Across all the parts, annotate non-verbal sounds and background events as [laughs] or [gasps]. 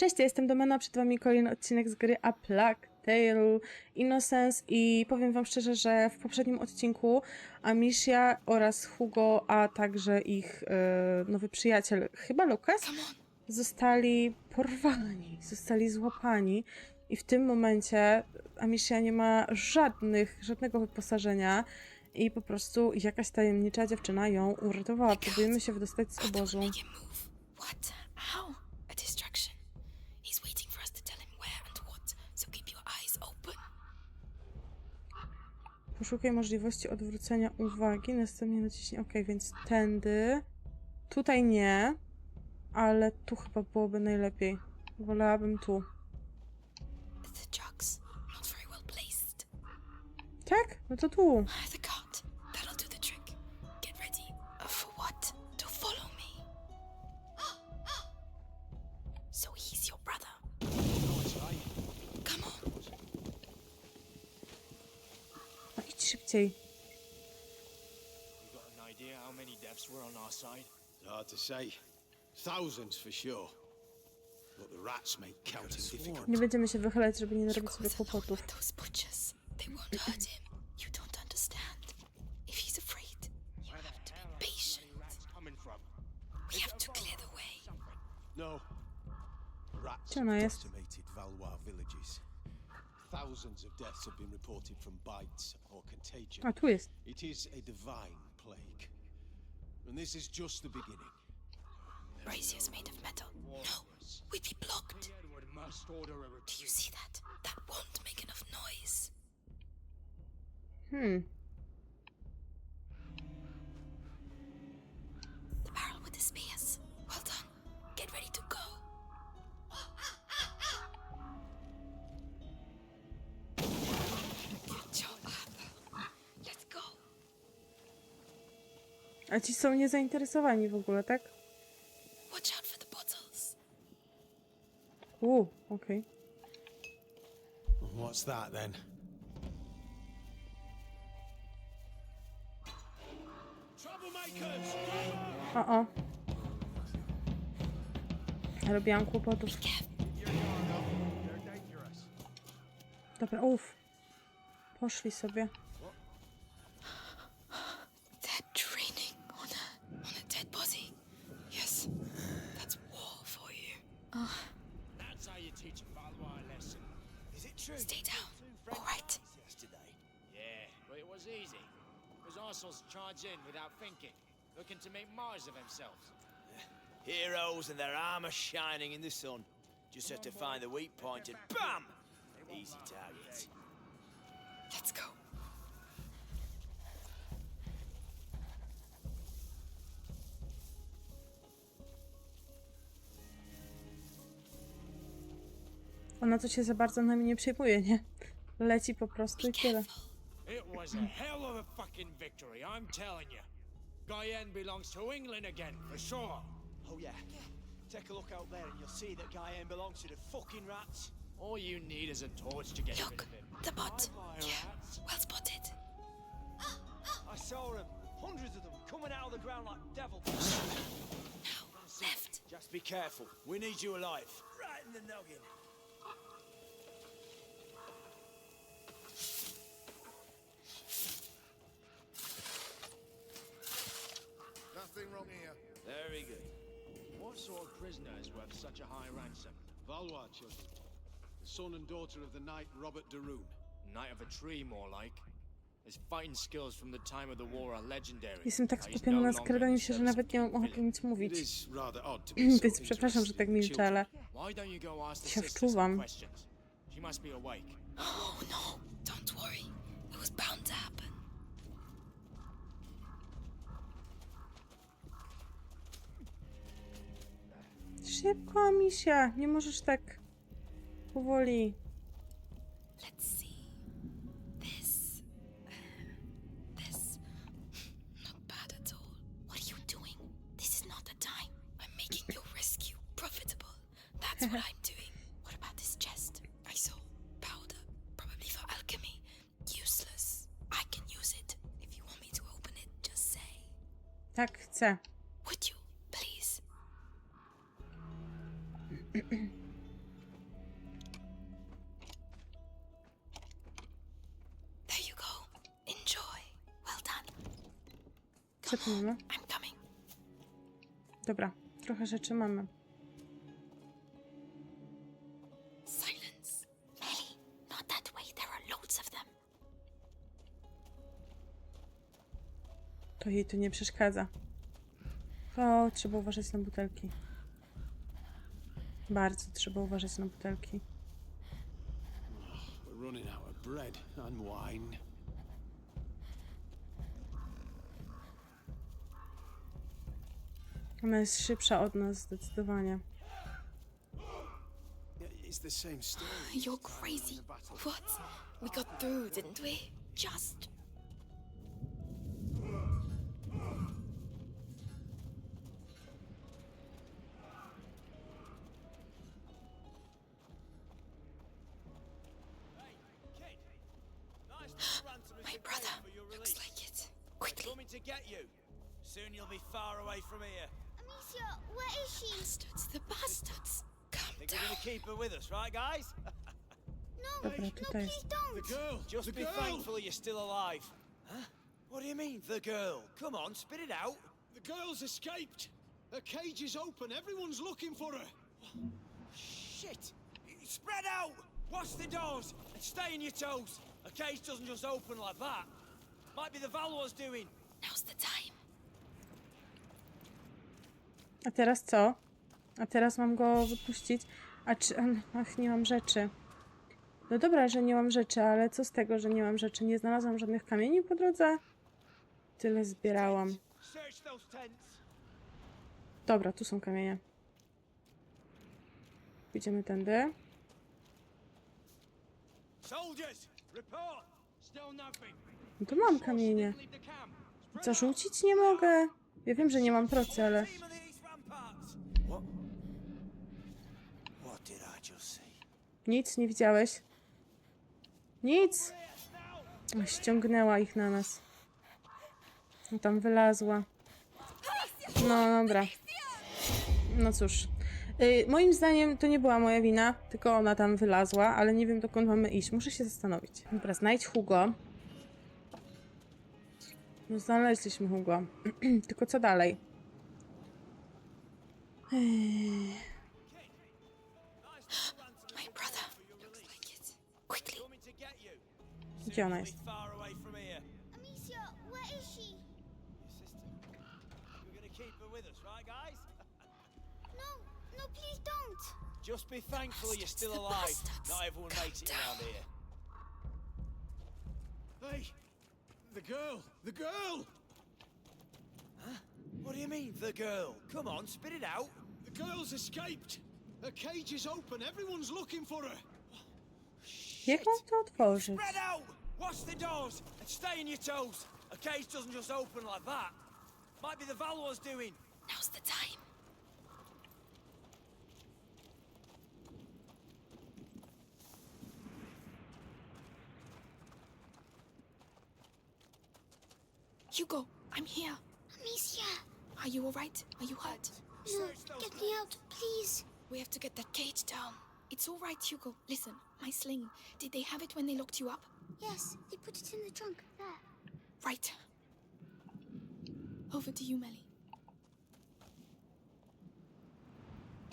Cześć, ja jestem Domena, przed wami kolejny odcinek z gry A Plague Tale Innocence i powiem wam szczerze, że w poprzednim odcinku Amicia oraz Hugo, a także ich e, nowy przyjaciel, chyba Lucas, zostali porwani, zostali złapani i w tym momencie Amicia nie ma żadnych, żadnego wyposażenia i po prostu jakaś tajemnicza dziewczyna ją uratowała. Próbujemy się wydostać z obozu. What? How? A distraction. He's waiting for us to tell him where and what, so keep your eyes open. Poszukaj możliwości odwrócenia uwagi, następnie naciśnij OK, więc tędy. Tutaj nie, ale tu chyba byłoby najlepiej. Wolałabym tu. Tak? No to tu. No idź szybciej. You got an idea how many deaths were on our side? It's hard to say. Thousands for sure. But the rats make counting difficult. Nie będziemy się wychylać, żeby nie You narobić sobie kłopotów. those butchers. They won't hurt him. You don't understand. If he's afraid, you have to be patient. Coming from? We have to clear the way. No. The rats Gdzie ona have jest? Decimated Valois villages. Thousands of deaths have been reported from bites or contagion. A tu jest. It is a divine plague. And this is just the beginning. Brazier's made of metal. No, we'd be blocked. Must order a Do you see that? That won't make enough noise. Hmm. A ci są niezainteresowani w ogóle, tak? Watch out for the bottles. U, okej. What's that then? Troublemakers! O, o. Robiłam kłopotów. Dobra, uff. Poszli sobie. They're training on a on a dead body. Yes, that's war for you. That's how you teach a Valois a lesson. Is it true? Stay down. All right. Yesterday. Yeah, but it was easy. Arsenals charge in without thinking, looking to make Mars of themselves. Heroes and their armor shining in the sun. Just have to find the weak point and BAM! Easy targets. Let's go. Ona to się za bardzo nami nie przejmuje, nie? Leci po prostu i tyle. It was a hell of a fucking victory, I'm telling you. Guyenne belongs to England again, for sure. Oh yeah. Take a look out there and you'll see that Guyenne belongs to the fucking rats. All you need is a torch to get rid Look, of him. the bot. Bye-bye, Yeah, rats. well spotted. I saw them. Hundreds of them coming out of the ground like devils. Now, left. Just be careful. We need you alive. Right in the noggin. Wrong here. Very good. What sort of prisoner is worth such a high ransom? Valois children. The son and daughter of the knight Robert de Rune. Knight of a tree, more like. His fighting skills from the time of the war are legendary. Jestem tak skupiona no na skradaniu się, że nawet nie mam ochoty nic mówić. Więc [clears throat] przepraszam, że tak milczę, ale się wczuwam. She must be awake. Oh no, don't worry. It was bound to happen. Szybko, Amisia! Nie możesz tak powoli. Let's see. This. uh, This. Not bad at all. What are you doing? This is not the time. I'm making your rescue profitable. That's what I'm doing. What about this chest? I saw powder, probably for alchemy. Useless. I can use it. If you want me to open it, just say. Tak, chcę. There you go. Enjoy. Well done. Przepnijmy. I'm coming. Dobra, trochę rzeczy mamy. Silence. Melly, not that way. There are loads of them. To jej tu nie przeszkadza. O, trzeba uważać na butelki. Bardzo trzeba uważać na butelki. We're running out of bread and wine. Ona jest szybsza od nas zdecydowanie. It's the same story. You're crazy. What? We got through, didn't we? Just. My brother. Looks like it. Quickly. Coming to get you. Soon you'll be far away from here. Amicia, where is she? Bastards, the bastards. Calm Think we're gonna keep her with us, right, guys? [laughs] No, no, please don't. The girl! Just the be girl! thankful you're still alive. Huh? What do you mean, the girl? Come on, spit it out. The girl's escaped! Her cage is open, everyone's looking for her! Shit! Spread out! Watch the doors and stay on your toes. A cage doesn't just open like that. Might be the Valois doing. Now's the time. A teraz co? A teraz mam go wypuścić? A czy... Ach, nie mam rzeczy. No dobra, że nie mam rzeczy, ale co z tego, że nie mam rzeczy? Nie znalazłam żadnych kamieni po drodze? Tyle zbierałam. Dobra, tu są kamienie. Idziemy tędy. Soldiers, report. Still nothing. To mam kamienie. Co, rzucić nie mogę? Ja wiem, że nie mam procy, ale... Nic nie widziałeś? Nic! Ściągnęła ich na nas. No tam wylazła. No dobra. No cóż. Y, moim zdaniem to nie była moja wina, tylko ona tam wylazła, ale nie wiem dokąd mamy iść. Muszę się zastanowić. Dobra, znajdź Hugo. No znaleźliśmy Hugo. [clears throat] tylko co dalej? [gasps] Gdzie ona jest? Just be thankful you're still alive. bastards. Not everyone Calm makes it around here. Hey! The girl! The girl! Huh? What do you mean, the girl? Come on, spit it out. The girl's escaped! Her cage is open, everyone's looking for her! Jak mam to otworzyć? Spread out! Watch the doors and stay on your toes. A cage doesn't just open like that. Might be the Valois doing. Now's the time. Hugo, I'm here. Amicia, Are you alright? Are you hurt? no, get me out, please. We have to get that cage down. It's all right, Hugo. Listen, my sling. Did they have it when they locked you up? Yes, they put it in the trunk. There. Right. Over to you, Melly.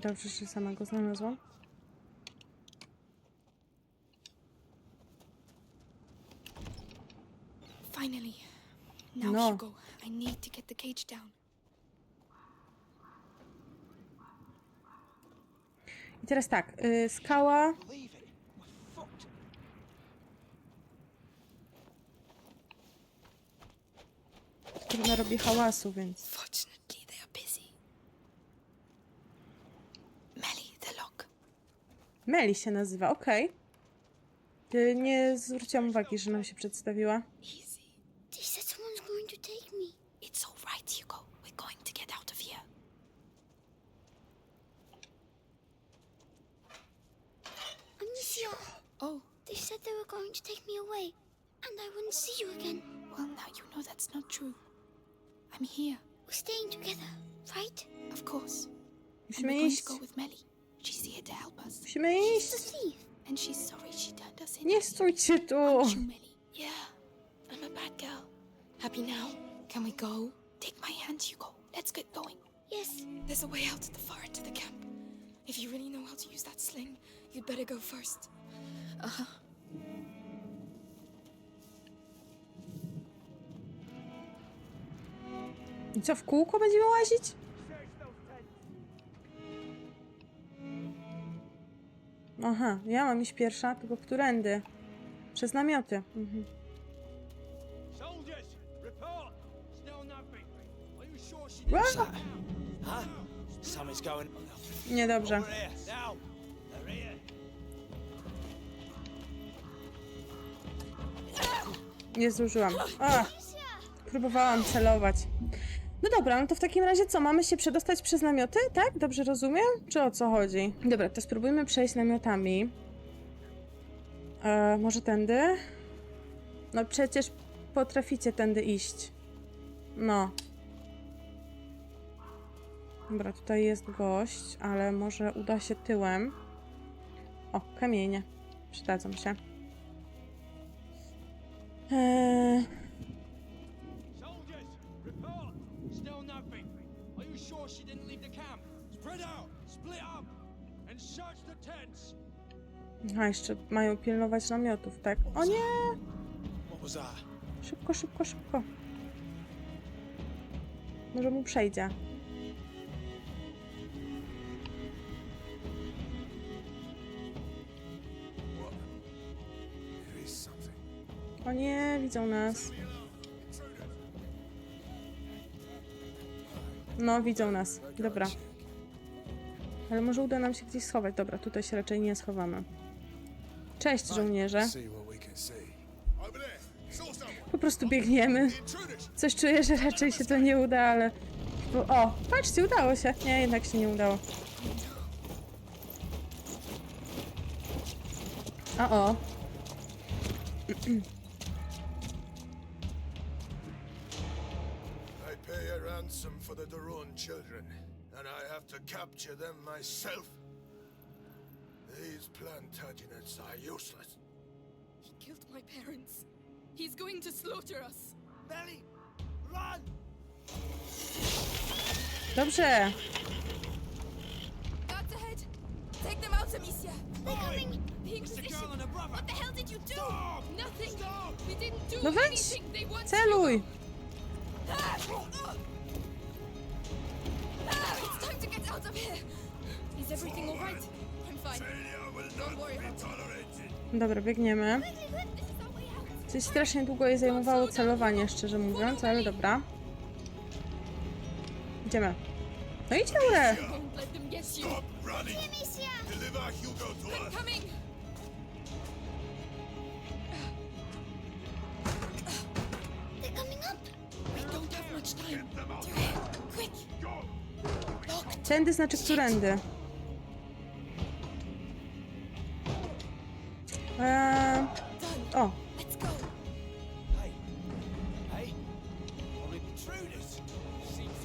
Dobrze, że sama go znalazłam. Finally. Now, No. Hugo, I need to get the cage down. I teraz tak, y, skała. Trudno robi hałasu, więc. Fortunately, they are busy. Melly, the lock. Meli się nazywa, okej. Ty Nie zwróciłam uwagi, że nam się przedstawiła. Oh, they said they were going to take me away, and I wouldn't see you again. well, now you know that's not true. I'm here, We're staying together, right? of course. And Musimy we're going to go with Melly. She's here to help us. Musimy She's the iść. thief. And she's sorry she turned us in. Nie stójcie tu. Aren't you, Melly? Yeah, I'm a bad girl. Happy now? Can we go? Take my hand, Hugo. Let's get going. Yes. There's a way out the far end of the camp. If you really know how to use that sling, you'd better go first. Uh huh. I co, w kółko będziemy łazić? Aha, ja mam iść pierwsza, tylko którędy? Przez namioty. Mhm. Soldiers, report! Nie zdążyłam. A, próbowałam celować. No dobra, no to w takim razie co? Mamy się przedostać przez namioty, tak? Dobrze rozumiem? Czy o co chodzi? Dobra, to spróbujmy przejść namiotami. E, może tędy? No przecież potraficie tędy iść. No. Dobra, tutaj jest gość, ale może uda się tyłem. O, kamienie. Przydadzą się. Eee, a jeszcze mają pilnować namiotów, tak? O nie! Szybko, szybko, szybko. Może mu przejdzie. Nie, widzą nas. No, widzą nas. Dobra. Ale może uda nam się gdzieś schować. Dobra, tutaj się raczej nie schowamy. Cześć, żołnierze. Po prostu biegniemy. Coś czuję, że raczej się to nie uda, ale... O, patrzcie, udało się. Nie, jednak się nie udało. O, o. [clears throat] the children, and I have to capture them myself. These Plantagenets are useless. He killed my parents. He's going to slaughter us. Melly, run! Dobrze. Guards ahead. Take them out, Amicia. They're coming. The The Inquisition. girl and her brother! What the hell did you do? Stop! Nothing. Stop! We didn't do No weź. anything. They want Celuj. you. Ah! Ah! Out of here. Is everything all right? I'm fine. Don't worry about it. Dobra, biegniemy. Coś strasznie długo je zajmowało celowanie, szczerze mówiąc, ale dobra. Idziemy. No idź, Aure! Don't let them get you. Stop running. Amicia! Deliver Hugo to I'm us. coming. They're coming up. We don't have much time. Get them out.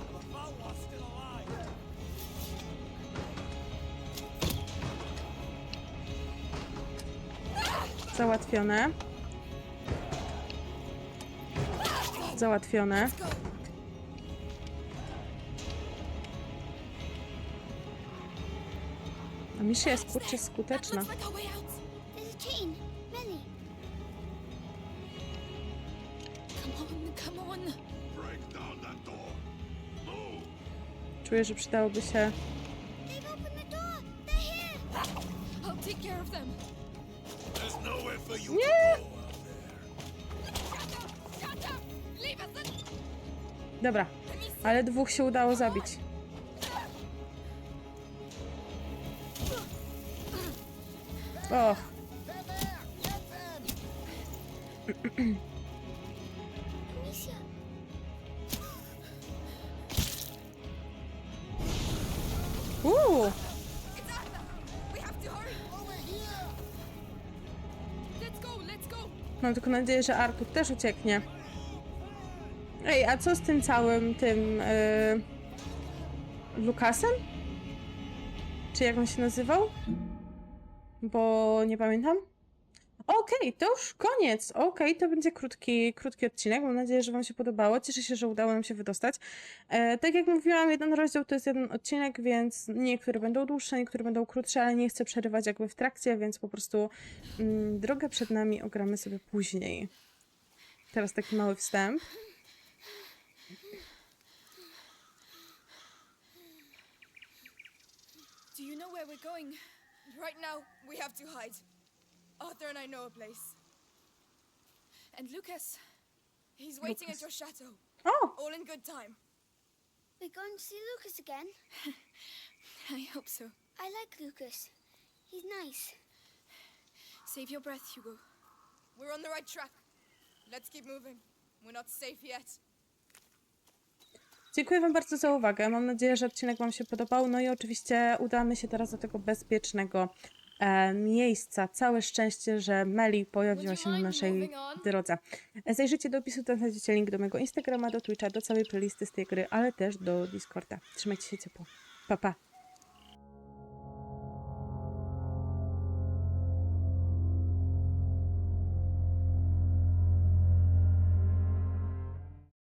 Of the Valwar's still alive. załatwione. Załatwione. Out there. Shut up! Shut up! Leave us alone. Dobra, ale dwóch się udało zabić. Let's go. mam tylko nadzieję, że Artur też ucieknie. Ej, a co z tym całym tym yy, Lukasem? Czy jak on się nazywał? Bo nie pamiętam. Okej, to już koniec. Okej, to będzie krótki, krótki odcinek. Mam nadzieję, że Wam się podobało. Cieszę się, że udało nam się wydostać. E, tak jak mówiłam, jeden rozdział to jest jeden odcinek, więc niektóre będą dłuższe, niektóre będą krótsze, ale nie chcę przerywać jakby w trakcie, więc po prostu mm, drogę przed nami ogramy sobie później. Teraz taki mały wstęp. Do you know where we're going? Right now, we have to hide. Arthur and I know a place. And Lucas, he's waiting at your chateau. Oh. All in good time. We're going to see Lucas again. [laughs] I hope so. I like Lucas. He's nice. Save your breath, Hugo. We're on the right track. Let's keep moving. We're not safe yet. Dziękuję Wam bardzo za uwagę. Mam nadzieję, że odcinek Wam się podobał. No i oczywiście udamy się teraz do tego bezpiecznego e, miejsca. Całe szczęście, że Meli pojawiła się na naszej drodze. E, Zajrzyjcie do opisu, tam znajdziecie link do mojego Instagrama, do Twitcha, do całej playlisty z tej gry, ale też do Discorda. Trzymajcie się ciepło. Pa, pa.